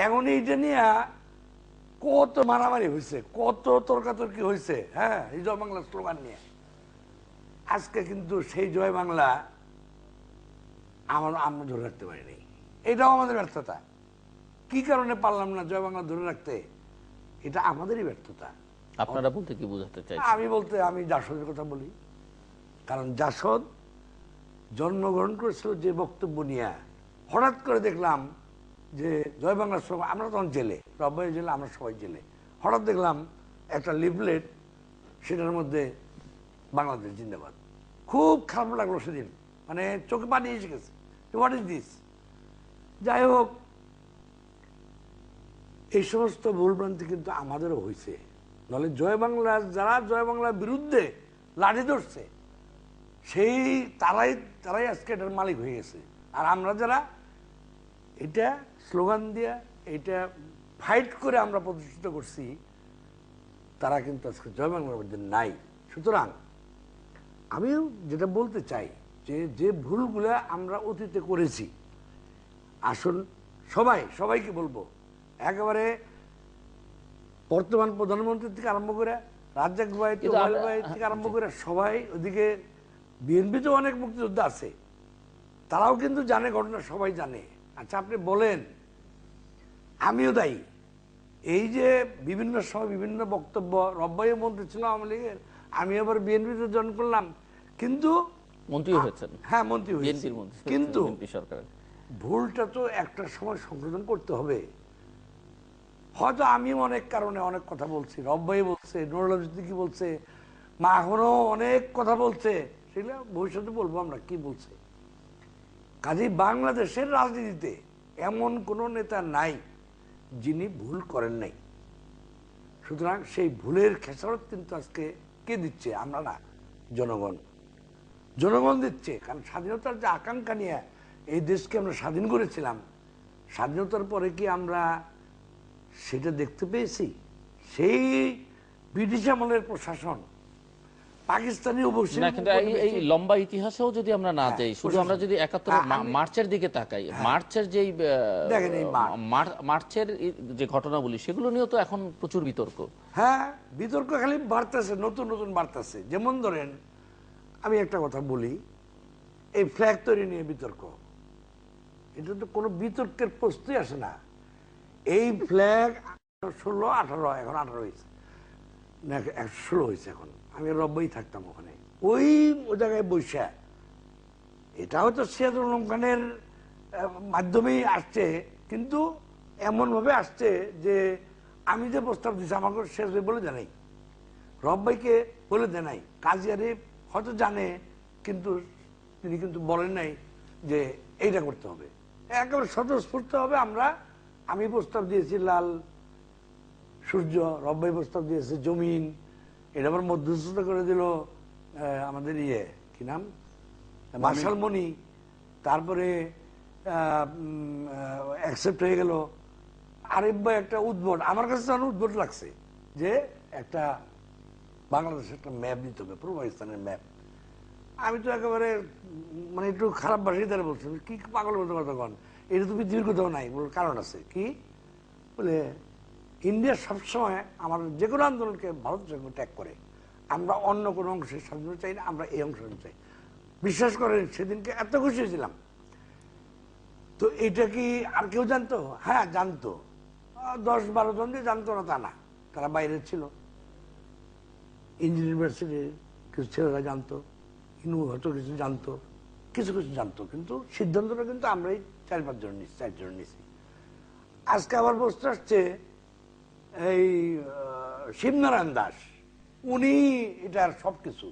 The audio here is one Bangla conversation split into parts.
এখন এইটা নিয়ে কত মারামারি হয়েছে কত তর্কাতর্কি হয়েছে হ্যাঁ? এই জয় বাংলা স্লোগান নিয়ে। আজকে কিন্তু সেই জয় বাংলা আমার আমরা ধরে রাখতে পারিনি। এটাও আমাদের ব্যর্থতা। কি কারণে পারলাম না জয় বাংলা ধরে রাখতে? এটা আমাদেরই ব্যর্থতা। আপনারা বলতে কি বোঝাতে চাইছেন? আমি বলতে আমি জাসদের কথা বলি। কারণ জাসদ জন্মগ্রহণ করেছিল যে বক্তব্য নিয়ে। হঠাৎ করে দেখলাম যে জয় বাংলার সবাই আমরা তখন জেলে। রব্বাই জেলে, আমরা সবাই জেলে। হঠাৎ দেখলাম একটা লিফলেট, সেটার মধ্যে বাংলাদেশ জিন্দাবাদ। খুব খারাপ লাগল সেদিন। মানে চোখে পানি এসে গেছে। হোয়াট ইজ দিস যাই হোক, এই সমস্ত ভুলভ্রান্তি কিন্তু আমাদেরও হয়েছে নাহলে জয় বাংলার যারা জয় বাংলার বিরুদ্ধে লাঠি ধরছে, সেই তারাই তারাই আজকে এটার মালিক হয়ে গেছে। আর আমরা যারা এটা স্লোগান দিয়ে এটা ফাইট করে আমরা প্রতিষ্ঠিত করছি তারা কিন্তু আজকে জয় বাংলার মধ্যে নাই। সুতরাং আমিও যেটা বলতে চাই যে যে ভুলগুলো আমরা অতীতে করেছি আসুন সবাই সবাইকে বলব একেবারে বর্তমান প্রধানমন্ত্রী থেকে আরম্ভ করে রাজ্জাক ভাই ভাই থেকে আরম্ভ করে সবাই ওদিকে বিএনপি তো অনেক মুক্তিযোদ্ধা আছে তারাও কিন্তু জানে ঘটনা সবাই জানে। আচ্ছা আপনি বলেন। আমিও দায়ী। এই যে বিভিন্ন সময় বিভিন্ন বক্তব্য রব্বাই মন্ত্রী ছিল আওয়ামী লীগের আমি আবার বিএনপিতে জয়েন করলাম। কিন্তু মন্ত্রী হয়েছেন। হ্যাঁ মন্ত্রী হয়েছি। বিএনপির মন্ত্রী কিন্তু ভুলটা তো একটা সময় সংশোধন করতে হবে। হয়তো আমি অনেক কারণে অনেক কথা বলছি। রব্বাই বলছে নুরুল কি বলছে মা এখনও অনেক কথা বলছে। সেগুলো ভবিষ্যতে বলব আমরা কি বলছে? কাজেই বাংলাদেশের রাজনীতিতে এমন কোনো নেতা নাই যিনি ভুল করেন নাই। সুতরাং সেই ভুলের খেসারত কিন্তু আজকে কে দিচ্ছে? আমরা না, জনগণ। জনগণ দিচ্ছে, কারণ স্বাধীনতার যে আকাঙ্ক্ষা নিয়ে এই দেশকে আমরা স্বাধীন করেছিলাম, স্বাধীনতার পরে কি আমরা সেটা দেখতে পেয়েছি? সেই ব্রিটিশ আমলের প্রশাসন পাকিস্তানি অবশ্যই না কিন্তু এই- লম্বা ইতিহাসেও যদি আমরা না হ্যাঁ, যাই শুধু আমরা যদি একাত্তর হ্যাঁ, মার্চের দিকে তাকাই মার্চের যেই। মার- মার্চের এই যে ঘটনাগুলি সেগুলো নিয়েও তো এখন প্রচুর বিতর্ক। হ্যাঁ বিতর্ক খালি বাড়তেছে নতুন নতুন বাড়তেছে। যেমন ধরেন আমি একটা কথা বলি এই ফ্ল্যাগ তৈরি নিয়ে বিতর্ক। এটা তো কোনো বিতর্কের প্রশ্নই আসে না। এই ফ্ল্যাগ ষোলো আঠারো এখন আঠারো হয়েছে। না একশো ষোলো হয়েছে এখন। আমি রব্বই থাকতাম ওখানে। ওই জায়গায় বৈশা। এটা হয়তো সিয়াদুল আলম খানের মাধ্যমেই আসছে, কিন্তু এমনভাবে আসছে যে আমি যে প্রস্তাব দিচ্ছি আমাকে শেষ বলে জানাই রব্বাইকে বলে দেনাই কাজী আরিফ হয়তো জানে, কিন্তু তিনি কিন্তু বলেন নাই যে এইটা করতে হবে। একেবারে স্বতঃস্ফূর্ত হবে আমরা, আমি প্রস্তাব দিয়েছি লাল, সূর্য রব্বাই প্রস্তাব দিয়েছে জমিন এটা আবার মধ্যস্থতা করে দিল আমাদের ইয়ে। কি নাম? মার্শাল মনি তারপরে অ্যাকসেপ্ট হয়ে গেল। আরিফ ভাই একটা উদ্ভট আমার কাছে তখন উদ্ভট লাগছে যে একটা বাংলাদেশের একটা ম্যাপ দিতে হবে পূর্ব পাকিস্তানের ম্যাপ আমি তো একেবারে মানে একটু খারাপ ভাষায় তারা বলছি কি পাগল মতো কথা কন? এটা তো পৃথিবীর কোথাও নাই বলে কারণ আছে। কি? বলে ইন্ডিয়া সবসময় আমার যে কোনো আন্দোলনকে ভারত সঙ্গে ট্যাগ করে। আমরা অন্য কোনো অংশে স্বাধীনতা চাই না, আমরা এই অংশ চাই। বিশ্বাস করেন, সেদিনকে এত খুশি হয়েছিলাম। তো এটা কি আর কেউ জানতো? হ্যাঁ জানতো। দশ বারো জন যে জানতো না তা না, তারা বাইরে ছিল। ইঞ্জিনিয়ারিং ইউনিভার্সিটির কিছু ছেলেরা জানতো, ইনু হয়তো কিছু জানতো, কিছু কিছু জানতো, কিন্তু সিদ্ধান্তটা কিন্তু আমরাই চার পাঁচজন নিচ্ছি চারজন নিচ্ছি আজকে আবার বসতে আসছে এই শিবনারায়ণ দাস উনি এটার সব কিছু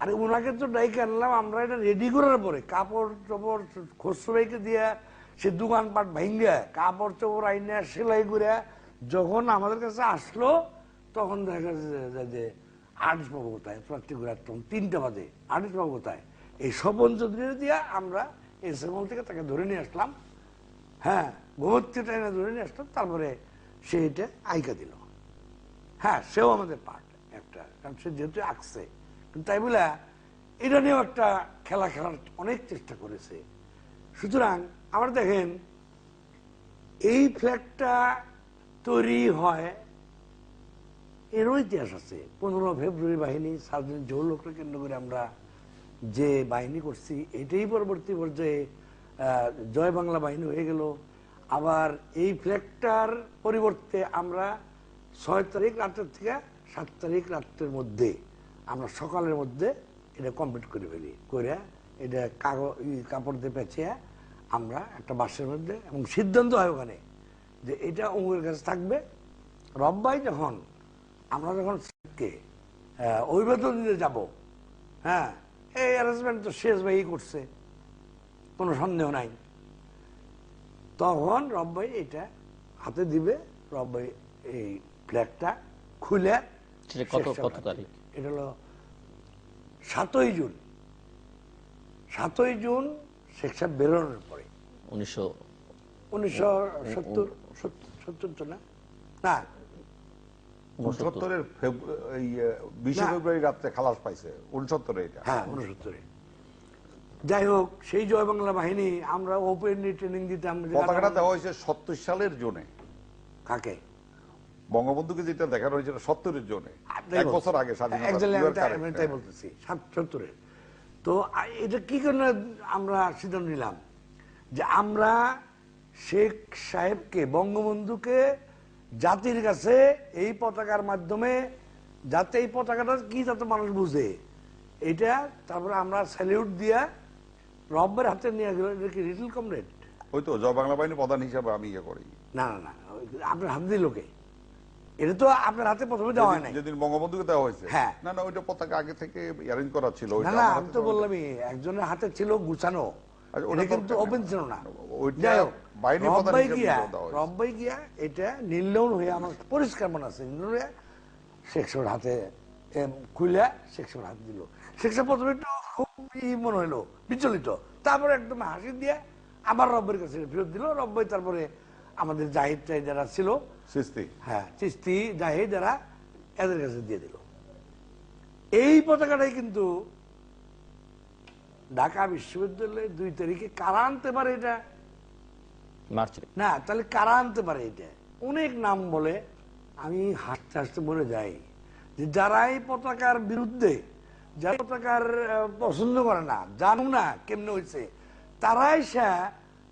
আরে ওনাকে তো ডাইকে আনলাম, আমরা এটা রেডি করার পরে, কাপড় চোপড় খসবাইকে দিয়ে সে দোকানপাট ভাঙ্গে কাপড় চোপড় আইনে সেলাই করে যখন আমাদের কাছে আসলো, তখন দেখা যাচ্ছে যে আর্টিস্ট বাবু কোথায়? তখন তিনটা বাজে আর্টিস্ট বাবু কোথায়? এই স্বপন চৌধুরী দিয়ে আমরা এস থেকে তাকে ধরে নিয়ে আসলাম। হ্যাঁ গোবর্তী ট্রেনে ধরে নিয়ে আসলাম, তারপরে সে এটা আইকা দিল। হ্যাঁ সেও আমাদের পার্ট একটা। কারণ সে যেহেতু আঁকছে। কিন্তু তাই বলে এটা নিয়েও একটা খেলা খেলার অনেক চেষ্টা করেছে। সুতরাং আবার দেখেন, এই ফ্ল্যাগটা তৈরি হয়, এরও ইতিহাস আছে। পনেরো ফেব্রুয়ারি বাহিনী সার্জন জৌলককে কেন্দ্র করে আমরা যে বাহিনী করছি, এটাই পরবর্তী পর্যায়ে জয় বাংলা বাহিনী হয়ে গেল। আবার এই ফ্ল্যাগটার পরিবর্তে আমরা ছয় তারিখ রাতের থেকে সাত তারিখ রাত্রের মধ্যে আমরা সকালের মধ্যে এটা কমপ্লিট করে ফেলি। করে এটা কাগজ কাপড় দিয়ে পেঁচিয়ে আমরা একটা বাসের মধ্যে এবং সিদ্ধান্ত হয় ওখানে যে এটা অমুকের কাছে থাকবে। রব্বাই যখন আমরা যখন কে অভিবাদন দিতে যাব হ্যাঁ এই অ্যারেঞ্জমেন্ট তো শেষ ভাই করছে, কোনো সন্দেহ নাই। তখন রব্বাই এটা হাতে দিবে রব্বাই এই ফ্ল্যাগটা খুলে কত কত তারিখ? এটা হলো সাতই জুন। সাতই জুন শেখ সাহেব বেরোনোর পরে। উনিশশো উনিশশো সত্তর সত্তর তো না? না। উনসত্তরের ফেব্রু- বিশে ফেব্রুয়ারি রাত্রে খালাস পাইছে উনসত্তরে এটা। হ্যাঁ উনসত্তরে। যাই হোক সেই জয় বাংলা বাহিনী আমরা ওপেনলি ট্রেনিং দিতাম পতাকাটা দেওয়া হয়েছে সত্তর সালের জোনে। কাকে? বঙ্গবন্ধুকে যেটা দেখানো হয়েছিল সত্তরের জোনে। এক বছর আগে তাই- হ্যাঁ। বলতেছি সত্তরের। তো এটা কি কারণে আমরা সিদ্ধান্ত নিলাম? যে আমরা শেখ সাহেবকে বঙ্গবন্ধুকে জাতির কাছে এই পতাকার মাধ্যমে যাতে এই পতাকাটা কি যাতে মানুষ বুঝে এটা তারপরে আমরা স্যালিউট দিয়া রব্বের হাতে নিয়ে গেল এটা কি লিটল কমরেড ওই তো জয় বাংলা বাহিনী প্রধান হিসাবে আমি ইয়ে করি। না না না আপনার হাতে দিল কে এটা তো আপনার হাতে প্রথমে দেওয়া হয় যেদিন বঙ্গবন্ধুকে দেওয়া হয়েছে। হ্যাঁ। না না ওইটা পতাকা আগে থেকে অ্যারেঞ্জ করা ছিল না না আমি তো। বললামই একজনের হাতে ছিল গুছানো। আচ্ছা, ওটা কিন্তু ওপেন ছিল না। রব্বাই গিয়া রব্বাই গিয়া এটা হয়ে আমার পরিষ্কার মনে আছে নীলন হয়ে শেখসর হাতে খুলে শেখসর হাতে দিল। শেখসর প্রথমে একটু খুব ই মনে হলো বিচলিত। তারপরে একদম হাসি দিয়ে আবার রব্বের কাছে ফেরত দিল। রব্বাই তারপরে আমাদের জাহিদ টাই যারা ছিল সিস্তি হ্যাঁ চিস্তি জাহিদ যারা এদের কাছে দিয়ে দিল। এই পতাকাটাই কিন্তু ঢাকা বিশ্ববিদ্যালয়ে দুই তারিখে কারা আনতে পারে এটা? না তাহলে কারা আনতে পারে এটা? অনেক নাম বলে আমি হাসতে হাসতে বলে যাই। যে যারা এই পতাকার বিরুদ্ধে যারা পতাকার পছন্দ করে না জানো না কেমনে হয়েছে তারাই সে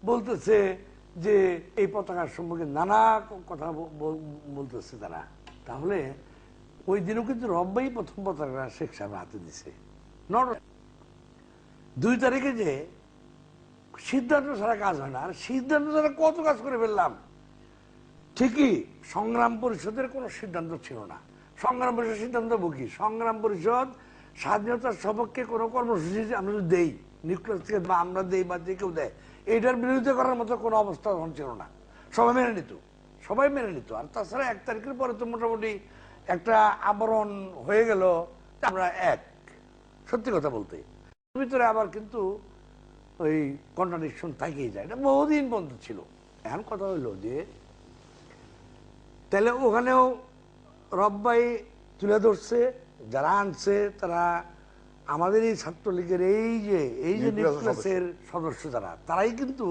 বলতেছে যে এই পতাকার সম্পর্কে নানা কথা বলতেছে তারা। তাহলে ওই দিনও কিন্তু রব্বাই প্রথম পতাকা শেখ সাহেব হাতে দিছে। দুই তারিখে যে সিদ্ধান্ত ছাড়া কাজ হয় না, আর সিদ্ধান্ত ছাড়া কত কাজ করে ফেললাম? ঠিকই, সংগ্রাম পরিষদের কোনো সিদ্ধান্ত ছিল না। সংগ্রাম পরিষদ সিদ্ধান্ত বুকি সংগ্রাম পরিষদ স্বাধীনতার সপক্ষে কোনো কর্মসূচি আমরা দেই নিউক্লিয়াস থেকে বা আমরা দেই বা যে কেউ দেয় এটার বিরোধিতা করার মতো কোনো অবস্থা তখন ছিল না। সবাই মেনে নিত। সবাই মেনে নিত। আর তাছাড়া এক তারিখের পরে তো মোটামুটি একটা আবরণ হয়ে গেল আমরা এক। সত্যি কথা বলতে। ভিতরে আবার কিন্তু ওই কন্ট্রাডিকশন থেকেই যায়। এটা বহুদিন পর্যন্ত ছিল। এখন কথা হইল যে, তাহলে ওখানেও রব্বাই তুলে ধরছে যারা আনছে তারা আমাদের এই ছাত্রলীগের এই যে এই যে নিউক্লিয়াসের সদস্য। যারা তারাই কিন্তু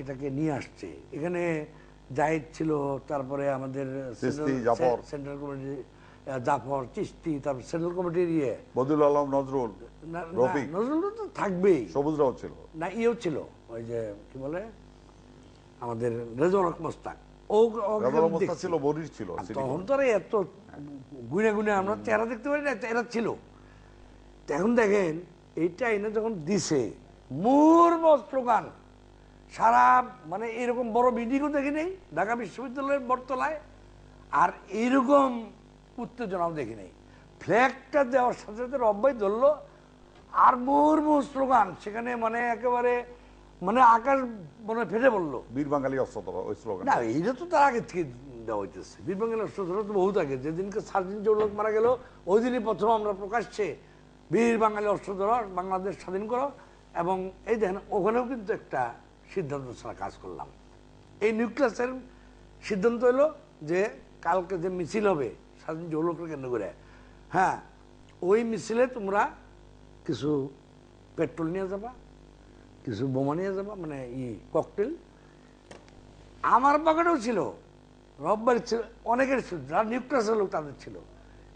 এটাকে নিয়ে আসছে। এখানে জাহিদ ছিল তারপরে আমাদের সেন্ট্রাল কমিটি জাফর চিস্তি তারপর সেন্ট্রাল কমিটির ইয়ে। বদুল আলম নজরুল নজরুল তো থাকবেই। সবুজ সবুজরাও ছিল। না ইয়েও ছিল ওই যে কি বলে? আমাদের রেজল মোস্তাক। ও। ছিল বরির ছিল তখন তো এত গুনে গুনে আমরা চেহারা দেখতে পারি না এরা ছিল। এখন দেখেন এইটা এনে যখন দিছে মূর্ব স্লোগান সারা মানে এরকম বড় মিটিংও দেখি নেই ঢাকা বিশ্ববিদ্যালয়ের বটতলায় আর এইরকম উত্তেজনাও দেখি নেই। ফ্ল্যাগটা দেওয়ার সাথে সাথে রব্বাই ধরলো আর মুহুর্মু স্লোগান সেখানে মানে একেবারে মানে আকাশ মানে ফেটে পড়ল। বীর বাঙালি অস্ত্র না এইটা তো তার আগে থেকে দেওয়া হইতেছে। বীরবাঙ্গের অস্ত্রধরা তো বহুত আগে যেদিনকে স্বাধীন জৌলক মারা গেল ওই দিনই প্রথম আমরা প্রকাশ্যে বীর বাঙালি অস্ত্রধরা বাংলাদেশ স্বাধীন করো এবং এই দেখেন, ওখানেও কিন্তু একটা সিদ্ধান্ত ছাড়া কাজ করলাম। এই নিউক্লিয়াসের সিদ্ধান্ত হলো যে কালকে যে মিছিল হবে, স্বাধীন জৌলককে কেন্দ্র করে হ্যাঁ ওই মিছিলে তোমরা কিছু পেট্রোল নিয়ে যাবা, কিছু বোমা নিয়ে যাবা মানে ই ককটেল আমার পকেটেও ছিল। রব্বার ছিল অনেকের ছিল যারা নিউক্লিয়াসের লোক তাদের ছিল।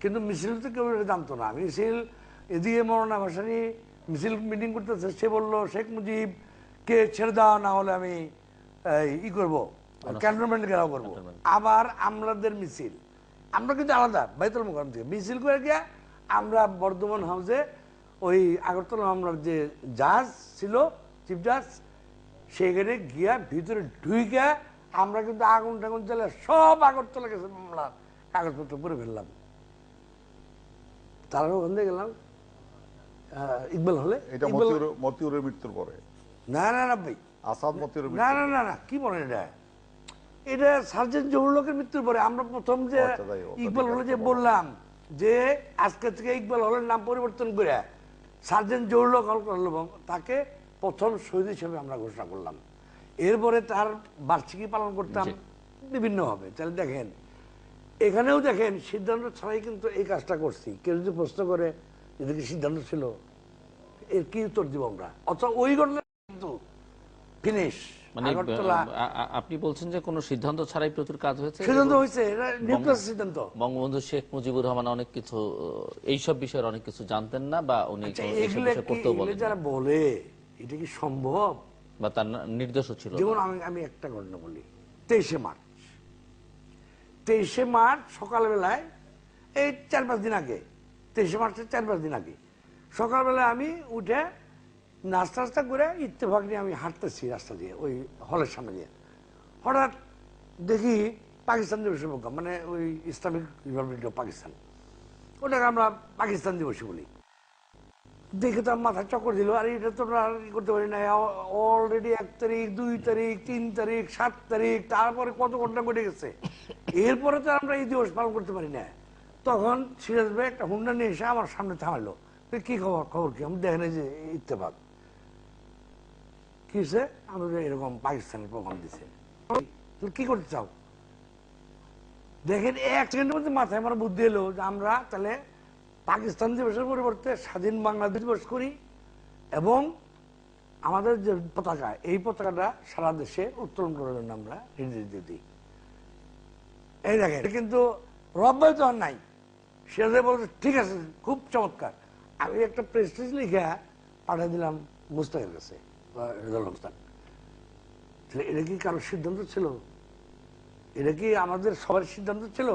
কিন্তু মিছিল তো কেউ এটা জানতো না। মিছিল এদিকে মরনা ভাসানি মিছিল মিটিং করতেছে সে বলল শেখ মুজিব কে ছেড়ে দেওয়া না হলে আমি ই করব ক্যান্টনমেন্ট ঘেরাও করব। আবার আমলাদের মিছিল আমরা কিন্তু আলাদা বাইতুল মোকাম থেকে। মিছিল করে গিয়ে আমরা বর্ধমান হাউসে ওই আগরতলা মামলার যে জাহাজ ছিল চিফ জাহাজ সেখানে গিয়া ভিতরে ঢুইকা আমরা কিন্তু আগুন টাগুন চলে সব আগরতলা গেছে মামলা। কাগজপত্র করে ফেললাম। তারপর ওখান গেলাম। ইকবাল হলে? এটা মতিউরের মৃত্যুর পরে। না না না ভাই। আসাদ মতিউরের না না না না কি বলেন এটা? এটা সার্জেন্ট মৃত্যুর পরে। আমরা প্রথম যে আচ্ছা, ইকবাল হলে যে বললাম যে আজকে থেকে ইকবাল হলের নাম পরিবর্তন করে সার্জেন্ট জহুর লোক হল করল তাকে প্রথম শহীদ হিসেবে আমরা ঘোষণা করলাম। এরপরে তার বার্ষিকী পালন করতাম বিভিন্ন হবে তাহলে দেখেন এখানেও দেখেন সিদ্ধান্ত ছাড়াই কিন্তু এই কাজটা করছি। কেউ যদি প্রশ্ন করে এটা কি সিদ্ধান্ত ছিল এর কি উত্তর দিব আমরা? অথবা ওই ঘটনা কিন্তু ফিনিশ মানে আপনি বলছেন যে কোনো সিদ্ধান্ত ছাড়াই প্রচুর কাজ হয়েছে? সিদ্ধান্ত হয়েছে সিদ্ধান্ত। বঙ্গবন্ধু শেখ মুজিবুর রহমান অনেক কিছু এইসব বিষয়ের অনেক কিছু জানতেন না বা উনি আচ্ছা, বিষয় করতেও বলেন যারা বলে এটা কি সম্ভব? বা তার নির্দেশও ছিল যেমন আমি আমি একটা ঘটনা বলি। তেইশে মার্চ। তেইশে মার্চ সকালবেলায়, এই চার পাঁচ দিন আগে, তেইশে মার্চের চার পাঁচ দিন আগে, সকালবেলায় আমি উঠে নাস্তা টাস্তা করে ইত্তেফাক নিয়ে আমি হাঁটতেছি রাস্তা দিয়ে, ওই হলের সামনে দিয়ে। হঠাৎ দেখি পাকিস্তান দিবসের প্রোগ্রাম মানে ওই ইসলামিক রিপাবলিক অফ পাকিস্তান। ওটাকে আমরা পাকিস্তান দিবসে বলি। দেখে তো মাথা চক্কর দিল। আর, এটা তো করতে পারি না। অলরেডি এক তারিখ, দুই তারিখ, তিন তারিখ, সাত তারিখ, তারপরে কত ঘণ্টা ঘটে গেছে? এরপরে তো আমরা এই দিবস পালন করতে পারি না। তখন সিরাজ ভাই একটা হুন্ডা নিয়ে এসে আমার সামনে থামালো। কি খবর? খবর কি? আমি দেখেন যে ইত্তেফাক। কি হয়েছে? আমরা এরকম পাকিস্তানের প্রোগ্রাম দিছে। কি করতে চাও? দেখেন, এক সেকেন্ডের মধ্যে মাথায় আমার বুদ্ধি এলো যে আমরা তাহলে পাকিস্তান দিবসের পরিবর্তে স্বাধীন বাংলাদেশ দিবস করি এবং আমাদের যে পতাকা, এই পতাকাটা সারা দেশে উত্তোলন করার জন্য আমরা নির্দেশ দিই এই দেখেন, কিন্তু রব্বাই তো আর নাই। সে বলছে, ঠিক আছে, খুব চমৎকার। আমি একটা প্রেস্টিজ লিখে পাঠিয়ে দিলাম মুস্তাকের কাছে হোসেন তাহলে এটা কি কারোর সিদ্ধান্ত ছিল? এটা কি আমাদের সবার সিদ্ধান্ত ছিল?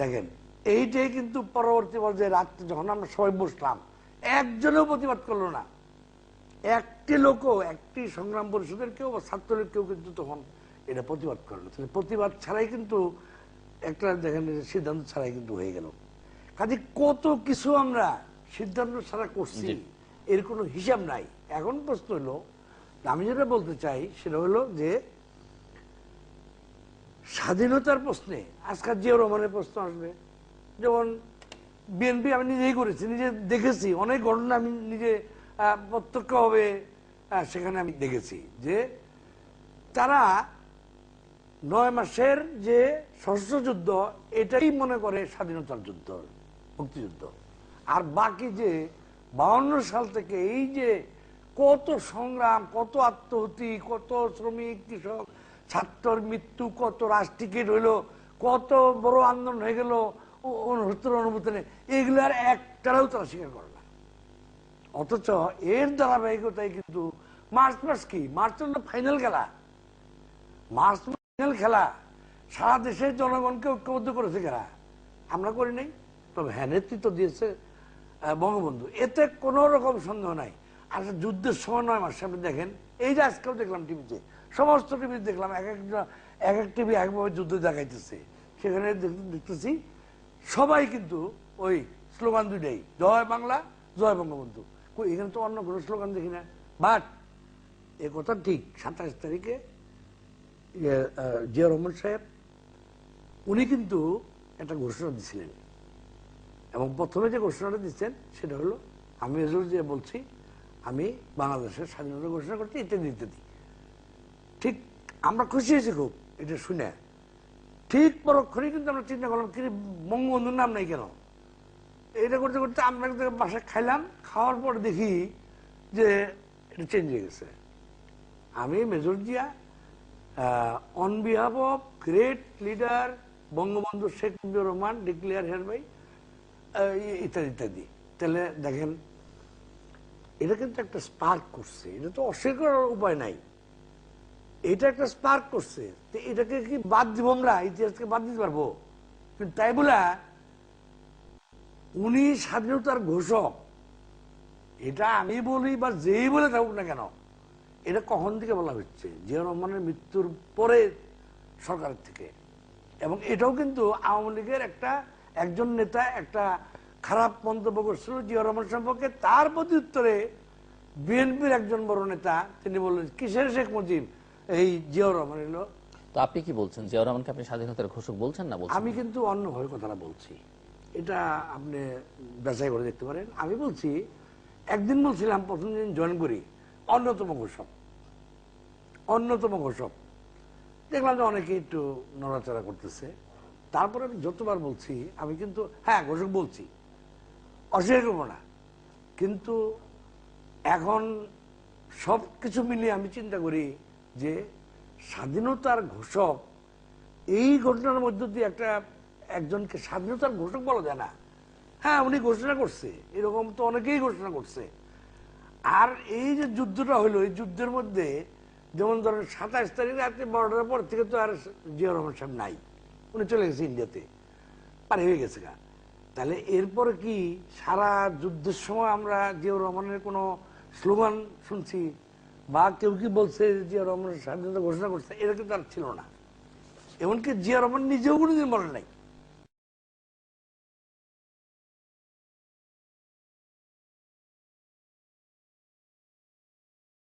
দেখেন এইটাই কিন্তু পরবর্তী পর্যায়ে রাত্রে যখন আমরা সবাই বসলাম একজনেও প্রতিবাদ করল না। একটি লোকও একটি সংগ্রাম পরিষদের কেউ বা ছাত্রের কেউ কিন্তু তখন এটা প্রতিবাদ করল। তাহলে প্রতিবাদ ছাড়াই কিন্তু একটা দেখেন যে সিদ্ধান্ত ছাড়াই কিন্তু হয়ে গেল। কাজে কত কিছু আমরা সিদ্ধান্ত ছাড়া করছি এর কোনো হিসাব নাই। এখন প্রশ্ন হলো আমি যেটা বলতে চাই সেটা হলো যে স্বাধীনতার প্রশ্নে আজকাল জিয়া রহমানের প্রশ্ন আসবে। যেমন বিএনপি আমি নিজেই করেছি, নিজে দেখেছি, অনেক ঘটনা আমি নিজে প্রত্যক্ষভাবে সেখানে আমি দেখেছি যে তারা নয় মাসের যে সশস্ত্র যুদ্ধ, এটাই মনে করে স্বাধীনতার যুদ্ধ, মুক্তিযুদ্ধ। আর বাকি যে বাউন্ন সাল থেকে এই যে কত সংগ্রাম, কত আত্মহতি, কত শ্রমিক, কৃষক, ছাত্রর মৃত্যু, কত রাষ্ট্রিকেট হইল, কত বড় আন্দোলন হয়ে গেল অনুভূতির অনুভূতি নেই। এগুলো আর একটারাও তারা স্বীকার করে না। অথচ এর ধারাবাহিকতায় কিন্তু মার্চ মাস কি? মার্চ ফাইনাল খেলা। মার্চ ফাইনাল খেলা। সারা দেশের জনগণকে ঐক্যবদ্ধ করেছে খেলা আমরা করি নাই। তবে হ্যাঁ নেতৃত্ব দিয়েছে বঙ্গবন্ধু। এতে কোনো রকম সন্দেহ নাই। আর যুদ্ধের সময় নয় মাস, আপনি দেখেন। এই যে আজকেও দেখলাম টিভিতে সমস্ত টিভি দেখলাম এক একটা এক এক টিভি একভাবে যুদ্ধ দেখাইতেছে। সেখানে দেখ- দেখতেছি সবাই কিন্তু ওই স্লোগান দুইটাই জয় বাংলা জয় বঙ্গবন্ধু। এখানে তো অন্য কোনো স্লোগান দেখি না। বাট এ কথা ঠিক সাতাশ তারিখে ইয়ে, জিয়া রহমান সাহেব উনি কিন্তু একটা ঘোষণা দিছিলেন। এবং প্রথমে যে ঘোষণাটা দিচ্ছেন সেটা হলো আমি যে বলছি আমি বাংলাদেশের স্বাধীনতা ঘোষণা করছি ইত্যাদি ইত্যাদি। ঠিক আমরা খুশি হয়েছি খুব এটা শুনে। ঠিক পরক্ষণে কিন্তু আমরা চিন্তা করলাম কি বঙ্গবন্ধুর নাম নাই কেন? এটা করতে করতে আমরা একটা বাসায় খাইলাম, খাওয়ার পর দেখি যে এটা চেঞ্জ হয়ে গেছে। আমি, major Zia on behalf of great leader Bangabandhu Sheikh Mujibur Rahman declare hereby ইত্যাদি ইত্যাদি। তাহলে দেখেন, এটা কিন্তু একটা স্পার্ক করছে। এটা তো অস্বীকার উপায় নাই। এটা একটা স্পার্ক করছে। এটাকে কি বাদ দিব আমরা? ইতিহাসকে বাদ দিতে পারব? কিন্তু তাই বলে উনি স্বাধীনতার ঘোষক। এটা আমি বলি বা যেই বলে থাকুক না কেন, এটা কখন থেকে বলা হচ্ছে? জিয়া রহমানের মৃত্যুর পরে সরকারের থেকে। এবং এটাও কিন্তু আওয়ামী লীগের একটা, একজন নেতা একটা খারাপ মন্তব্য করছিল জিয়া রহমান সম্পর্কে। তার প্রতি উত্তরে বিএনপির একজন বড় নেতা, তিনি বললেন, কিসের শেখ মুজিব? এই জিয়া রহমান এলো তো আপনি কি বলছেন? জিয়াউর রহমানকে আপনি স্বাধীনতার ঘোষক বলছেন না বলছেন আমি কিন্তু অন্যভাবে কথাটা বলছি। এটা আপনি যাচাই করে দেখতে পারেন। আমি বলছি একদিন বলছিলাম প্রথম দিন জয়েন করি অন্যতম ঘোষক। অন্যতম ঘোষক। দেখলাম যে অনেকে একটু নড়াচড়া করতেছে। তারপরে আমি যতবার বলছি আমি কিন্তু হ্যাঁ ঘোষক বলছি। অস্বীকার করব না। কিন্তু এখন সব কিছু মিলিয়ে আমি চিন্তা করি যে স্বাধীনতার ঘোষক, এই ঘটনার মধ্য দিয়ে একটা একজনকে স্বাধীনতার ঘোষক বলা যায় না। হ্যাঁ উনি ঘোষণা করছে। এরকম তো অনেকেই ঘোষণা করছে। আর এই যে যুদ্ধটা হলো, এই যুদ্ধের মধ্যে যেমন ধরেন সাতাশ তারিখ রাত্রে বারোটার পর থেকে তো আর জিয়া রহমান সাহেব নাই। উনি চলে গেছে ইন্ডিয়াতে। পারে হয়ে গেছে গা। তাহলে এরপরে কি সারা যুদ্ধের সময় আমরা জিয়াউর রহমানের কোনো স্লোগান শুনছি? বা কেউ কি বলছে জিয়া রহমানের স্বাধীনতা ঘোষণা করছে, এটা কিন্তু আর ছিল না। এমনকি জিয়া রহমান নিজেও কোনোদিন বলেন নাই।